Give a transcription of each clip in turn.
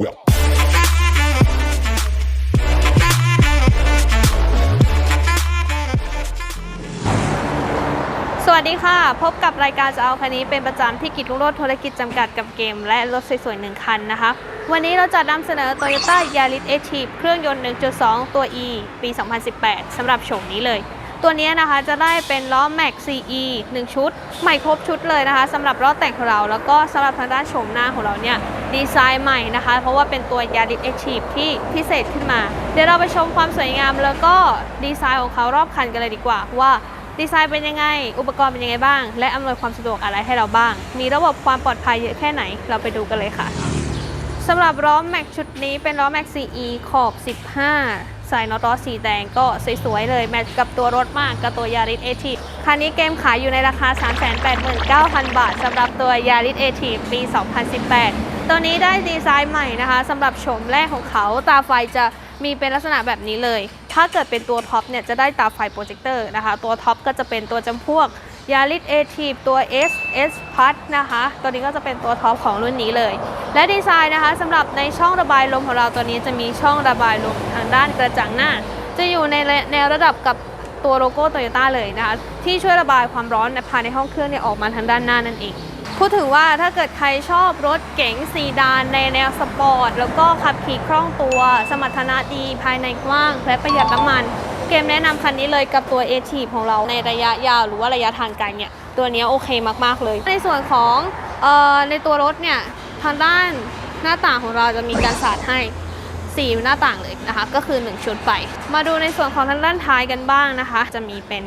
สวัสดีค่ะ พบกับรายการจะเอาคันนี้เป็นประจำที่กิจลุงโรดธุรกิจจำกัดกับเกม และรถสวยๆหนึ่งคันนะคะ วันนี้เราจะนำเสนอ Toyota Yaris Active เครื่องยนต์ 1.2 ตัว E ปี 2018 สำหรับโฉมนี้เลย ตัวนี้นะคะจะได้เป็นล้อ Max CE 1 ชุด ใหม่ครบชุดเลยนะคะสำหรับล้อแต่งของเรา แล้วก็สำหรับทางด้านโฉมหน้าของเราเนี่ย ดีไซน์ใหม่นะคะ เพราะว่าเป็นตัว Yaris Active ที่พิเศษขึ้นมา เดี๋ยวเราไปชมความสวยงามแล้วก็ดีไซน์ของเขารอบคันกันเลยดีกว่าว่าดีไซน์เป็นยังไง อุปกรณ์เป็นยังไงบ้าง และอำนวยความสะดวกอะไรให้เราบ้าง มีระบบความปลอดภัยเยอะแค่ไหน เราไปดูกันเลยค่ะ สำหรับล้อแม็กชุดนี้เป็นล้อแม็ก CE ขอบ 15ใส่น็อตล้อสีแดงก็สวยๆเลย แมทกับตัวรถมากกับตัวยาริสเอทีคันนี้เกมขายอยู่ในราคา 389,000 บาทสำหรับตัวยาริสเอทีปี 2018 ตัวนี้ได้ดีไซน์ใหม่นะคะสำหรับโฉมแรกของเขาตาไฟจะมีเป็นลักษณะแบบนี้เลย ถ้าเกิดเป็นตัวท็อปเนี่ยจะได้ตาไฟโปรเจคเตอร์นะคะ ตัวท็อปก็จะเป็นตัวจำพวกยาริสเอทีฟตัว S S พัดนะคะ ตัวนี้ก็จะเป็นตัวท็อปของรุ่นนี้เลย และดีไซน์นะคะสำหรับในช่องระบายลมของเราตัวนี้จะมีช่องระบายลมทางด้านกระจังหน้า จะอยู่ในแนวระดับกับตัวโลโก้โตโยต้าเลยนะคะ ที่ช่วยระบายความร้อนในภายในห้องเครื่องเนี่ยออกมาทางด้านหน้านั่นเอง พูดถึงว่าถ้าเกิดใครชอบรถเก๋งซีดานในแนวสปอร์ต แล้วก็ขับขี่คล่องตัว สมรรถนะดีภายในกว้าง และประหยัดน้ำมัน เกมแนะนำคันนี้เลยกับตัว a t ของเราในระยะยาว หรือว่าระยะทางไกลเนี่ย ตัวนี้โอเคมาก ๆ เลย ในส่วนของเออในตัวรถเนี่ย ทางด้านหน้าต่างของเราจะมีการสาดให้สีหน้าต่างเลยนะคะ ก็คือ 1 ชุดไป มาดูในส่วนของทางด้านท้ายกันบ้างนะคะ จะมีเป็น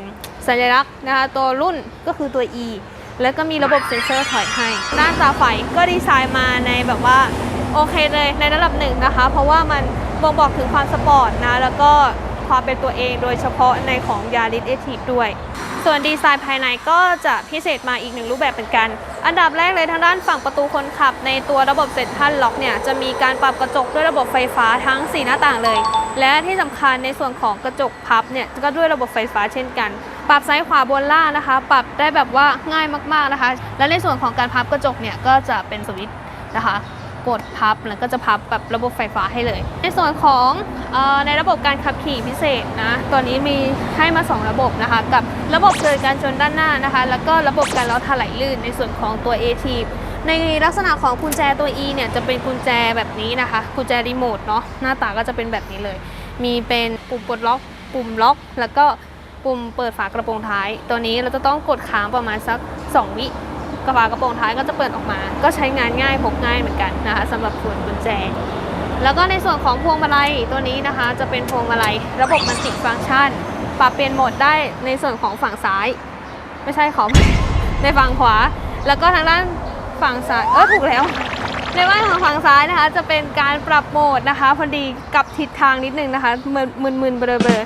สัญลักษณ์นะคะตัวรุ่นก็คือตัว E แล้วก็มีระบบเซ็นเซอร์ถอยให้ด้านตาไฟก็ดีไซน์มาในแบบว่าโอเคเลยในระดับหนึ่งนะคะ เพราะว่ามันบ่งบอกถึงความสปอร์ตนะ แล้วก็ความเป็นตัวเองโดยเฉพาะในของยาริสเอทีฟด้วย ส่วนดีไซน์ภายในก็จะพิเศษมาอีกหนึ่งรูปแบบเป็นกัน อันดับแรกเลยทางด้านฝั่งประตูคนขับ ในตัวระบบเซ็นทรัลล็อกเนี่ยจะมีการปรับกระจกด้วยระบบไฟฟ้าทั้ง 4 หน้าต่างเลย และที่สำคัญในส่วนของกระจกพับเนี่ยก็ด้วยระบบไฟฟ้าเช่นกัน ปรับซ้ายขวาบนล่างนะคะ ปรับได้แบบว่าง่ายมากๆนะคะ และในส่วนของการพับกระจกเนี่ยก็จะเป็นสวิตช์นะคะกดพับแล้วก็จะพับแบบระบบไฟฟ้าให้เลย ในส่วนของออในระบบการขับขี่พิเศษนะตัวนี้มีให้มา 2 ระบบนะคะ กับระบบเตือนการชนด้านหน้านะคะ แล้วก็ระบบการล้อถลายลื่นในส่วนของตัว a t ในลักษณะของกุญแจตัว E เนี่ยจะเป็นกุญแจแบบนี้นะคะ กุญแจรีโมทเนาะหน้าตาก็จะเป็นแบบนี้เลย มีเป็นปุ่มปลดล็อก ปุ่มล็อก แล้วก็ ปุ่มเปิดฝากระโปรงท้าย ตัวนี้เราจะต้องกดค้างประมาณสัก 2 วิกระบะกระโปรงท้ายก็จะเปิดออกมา ก็ใช้งานง่ายพกง่ายเหมือนกันนะคะสำหรับส่วนกุญแจ แล้วก็ในส่วนของพวงมาลัยตัวนี้นะคะ จะเป็นพวงมาลัยระบบมันติฟังก์ชัน ปรับเปลี่ยนโหมดได้ในส่วนของฝั่งซ้าย ไม่ใช่ของในฝั่งขวา แล้วก็ทางด้านฝั่งซ้ายเออถูกแล้วในบ้านของฝั่งซ้ายนะคะ จะเป็นการปรับโหมดนะคะ พอดีกับทิศทางนิดนึงนะคะมึนมึนมึนเบลอเบลอ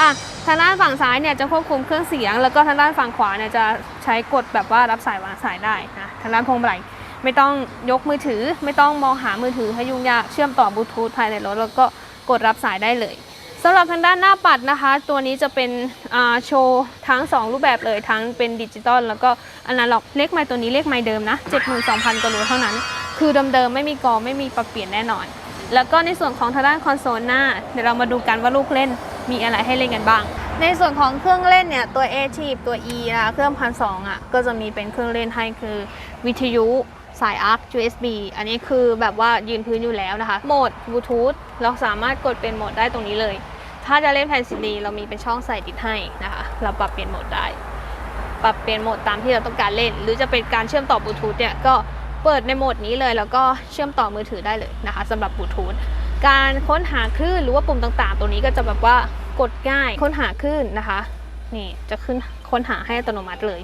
อะทางด้านฝั่งซ้ายเนี่ยจะควบคุมเครื่องเสียง แล้วก็ทางด้านฝั่งขวาเนี่ยจะใช้กดแบบว่ารับสายวางสายได้นะทางด้านพวงมาลัยไม่ต้องยกมือถือ ไม่ต้องมองหามือถือให้ยุ่งยากเชื่อมต่อบลูทูธภายในรถแล้วก็กดรับสายได้เลยสำหรับทางด้านหน้าปัดนะคะ ตัวนี้จะเป็นโชว์ทั้ง 2 รูปแบบเลยทั้งเป็นดิจิตอลแล้วก็อนาล็อกเลขไมล์ตัวนี้เลขไมล์เดิมนะ 72,000กว่าโลเท่านั้น คือเดิมๆไม่มีกอไม่มีปรับเปลี่ยนแน่นอน แล้วก็ในส่วนของทางด้านคอนโซลหน้าเดี๋ยวเรามาดูกันว่าลูกเล่น มีอะไรให้เล่นกันบ้าง ในส่วนของเครื่องเล่นเนี่ยตัว a t ตัว E นะคะเครื่องพันสอะก็จะมีเป็นเครื่องเล่นให้คือวิทยุสาย ARC USB อันนี้คือแบบว่ายืนพื้นอยู่แล้วนะคะ โหมดบลูทูธเราสามารถกดเป็นโหมดได้ตรงนี้เลย ถ้าจะเล่นแผ่นซีดีเรามีเป็นช่องใส่ติดให้นะคะ เราปรับเปลี่ยนโหมดได้ ปรับเปลี่ยนโหมดตามที่เราต้องการเล่น หรือจะเป็นการเชื่อมต่อบลูทูธเนี่ยก็เปิดในโหมดนี้เลย แล้วก็เชื่อมต่อมือถือได้เลยนะคะสำหรับบลูทูธ การค้นหาคลื่นหรือว่าปุ่มต่างๆ ตัวนี้ก็จะแบบว่ากดง่ายค้นหาคลื่นนะคะ นี่จะขึ้นค้นหาให้อัตโนมัติเลย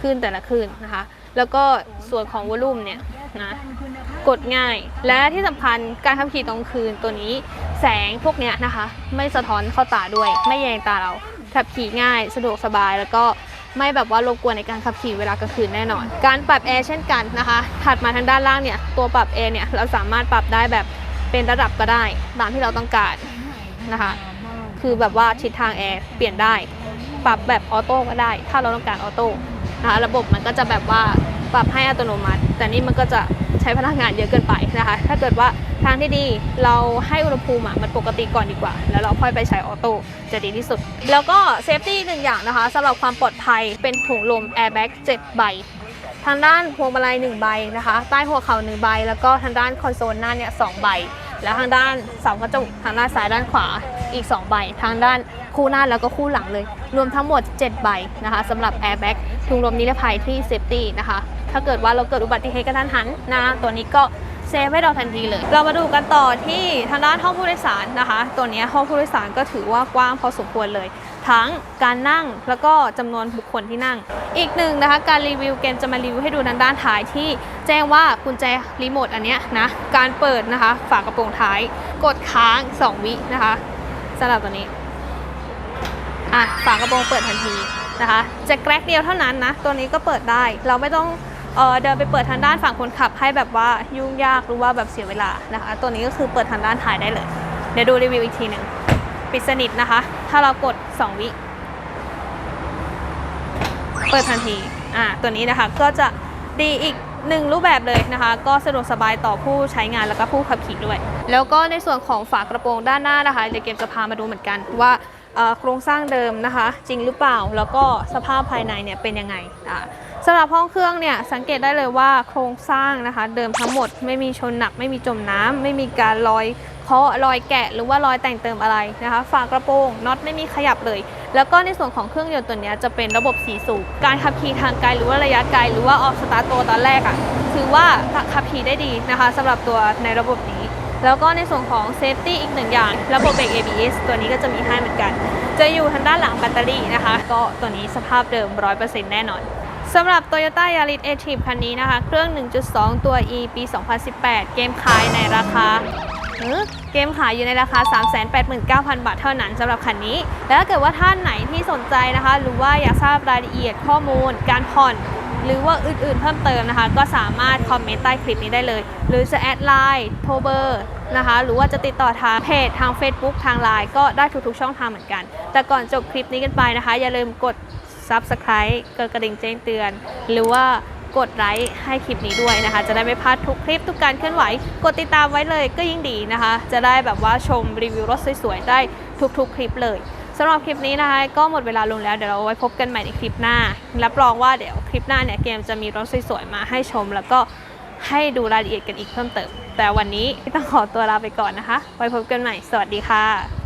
คลื่นแต่ละคลื่นนะคะ แล้วก็ส่วนของวอลลุ่มเนี่ยนะกดง่าย และที่สำคัญการขับขี่ตอนกลางคืนตัวนี้ แสงพวกเนี้ยนะคะ ไม่สะท้อนเข้าตาด้วย ไม่แยงตาเราขับขี่ง่าย สะดวกสบายแล้วก็ไม่แบบว่ารบกวนในการขับขี่เวลากลางคืนแน่นอน การปรับแอร์เช่นกันนะคะ ถัดมาทางด้านล่างเนี่ย ตัวปรับแอร์เนี่ย เราสามารถปรับได้แบบ เป็นระดับก็ได้ตามที่เราต้องการนะคะ คือแบบว่าทิศทางแอร์เปลี่ยนได้ ปรับแบบออโต้ก็ได้ ถ้าเราต้องการออโต้นะคะระบบมันก็จะแบบว่าปรับให้อัตโนมัติ แต่นี่มันก็จะใช้พลังงานเยอะเกินไปนะคะ ถ้าเกิดว่าทางที่ดีเราให้อุณหภูมิมันปกติก่อนดีกว่า แล้วเราค่อยไปใช้ออโต้จะดีที่สุด แล้วก็เซฟตี้หนึ่งอย่างนะคะสำหรับความปลอดภัยเป็นถุงลมแอร์แบ็ก7ใบ ทางด้านพวงมาลัย1ใบนะคะ ใต้หัวเข่า1ใบ แล้วก็ทางด้านคอนโซลหน้าเนี่ยสใบ แล้วทางด้านเสากระจกทางด้านซ้ายด้านขวาอีก 2 ใบ ทางด้านคู่หน้าแล้วก็คู่หลังเลย รวมทั้งหมด 7 ใบนะคะสำหรับแอร์แบ็กถุงลมนิรภัยที่เซฟตี้นะคะ ถ้าเกิดว่าเราเกิดอุบัติเหตุกระทันหันนะตัวนี้ก็เซฟให้เราทันทีเลย เรามาดูกันต่อที่ทางด้านห้องผู้โดยสารนะคะ ตัวนี้ห้องผู้โดยสารก็ถือว่ากว้างพอสมควรเลย ทั้งการนั่งแล้วก็จำนวนบุคคลที่นั่ง อีกหนึ่งนะคะ การรีวิวเกมจะมารีวิวให้ดูทางด้านท้ายที่แจ้งว่ากุญแจรีโมทอันเนี้ยนะการเปิดนะคะ ฝากระโปรงท้าย กดค้าง 2 วินะคะสำหรับตัวนี้อะฝากระโปรงเปิดทันทีนะคะ จะแกรกเดียวเท่านั้นนะ ตัวนี้ก็เปิดได้ เราไม่ต้องเเดินไปเปิดทางด้านฝั่งคนขับให้แบบว่ายุ่งยากหรือว่าแบบเสียเวลานะคะ ตัวนี้ก็คือเปิดทางด้านท้ายได้เลย เดี๋ยวดูรีวิวอีกทีหนึ่ง ปิดสนิทนะคะ ถ้าเรากด 2 วิ เปิดทันที อ่า ตัวนี้นะคะก็จะดีอีกหนึ่งรูปแบบเลยนะคะ ก็สะดวกสบายต่อผู้ใช้งานแล้วก็ผู้ขับขี่ด้วย แล้วก็ในส่วนของฝากระโปรงด้านหน้านะคะเดี๋ยวเกมจะพามาดูเหมือนกันว่าโครงสร้างเดิมนะคะ จริงหรือเปล่าแล้วก็สภาพภายในเนี่ยเป็นยังไงอ่าสำหรับห้องเครื่องเนี่ยสังเกตได้เลยว่าโครงสร้างนะคะ เดิมทั้งหมดไม่มีชนหนักไม่มีจมน้ำไม่มีการลอยาะรอยแกะหรือว่ารอยแต่งเติมอะไรนะคะ ฝากระโปรงน็อตไม่มีขยับเลย แล้วก็ในส่วนของเครื่องยนต์ตัวนี้จะเป็นระบบสีสูบการขับขี่ทางไกลหรือว่าระยะไกลหรือว่าออกสตาร์ทตัวตอนแรกอะ่ะถือว่าขับขี่ได้ดีนะคะสำหรับตัวในระบบนี้ แล้วก็ในส่วนของเซฟตี้อีกหนึ่งอย่าง ระบบเบรก ABS ตัวนี้ก็จะมีให้เหมือนกัน จะอยู่ทางด้านหลังแบตเตอรี่นะคะ ก็ตัวนี้สภาพเดิม 100%แน่นอนสำหรับ Toyota Yaris a t i v คันนี้นะคะ เครื่อง 1.2 ตัว E ปี 2018 เกมขายในราคา เกมขายอยู่ในราคา 389,000 บาทเท่านั้นสำหรับคันนี้ แล้วถ้าเกิดว่าท่านไหนที่สนใจนะคะ หรือว่าอยากทราบรายละเอียดข้อมูล การผ่อนหรือว่าอื่นๆเพิ่มเติมนะคะ ก็สามารถคอมเมนต์ใต้คลิปนี้ได้เลย หรือจะแอดไลน์โทรเบอร์นะคะ หรือว่าจะติดต่อทางเพจทาง Facebook ทางไลน์ก็ได้ทุกๆช่องทางเหมือนกัน แต่ก่อนจบคลิปนี้กันไปนะคะ อย่าลืมกด Subscribe กดกระดิ่งแจ้งเตือน หรือว่า กดไลค์ให้คลิปนี้ด้วยนะคะ จะได้ไม่พลาดทุกคลิปทุกการเคลื่อนไหว กดติดตามไว้เลยก็ยิ่งดีนะคะ จะได้แบบว่าชมรีวิวรถสวยๆได้ทุกๆ คลิปเลยสำหรับคลิปนี้นะคะ ก็หมดเวลาลงแล้วเดี๋ยวเราไว้พบกันใหม่ในคลิปหน้ารับรองว่าเดี๋ยวคลิปหน้าเนี่ยเกมจะมีรถสวยๆมาให้ชม แล้วก็ให้ดูรายละเอียดกันอีกเพิ่มเติม แต่วันนี้ต้องขอตัวลาไปก่อนนะคะ ไว้พบกันใหม่ สวัสดีค่ะ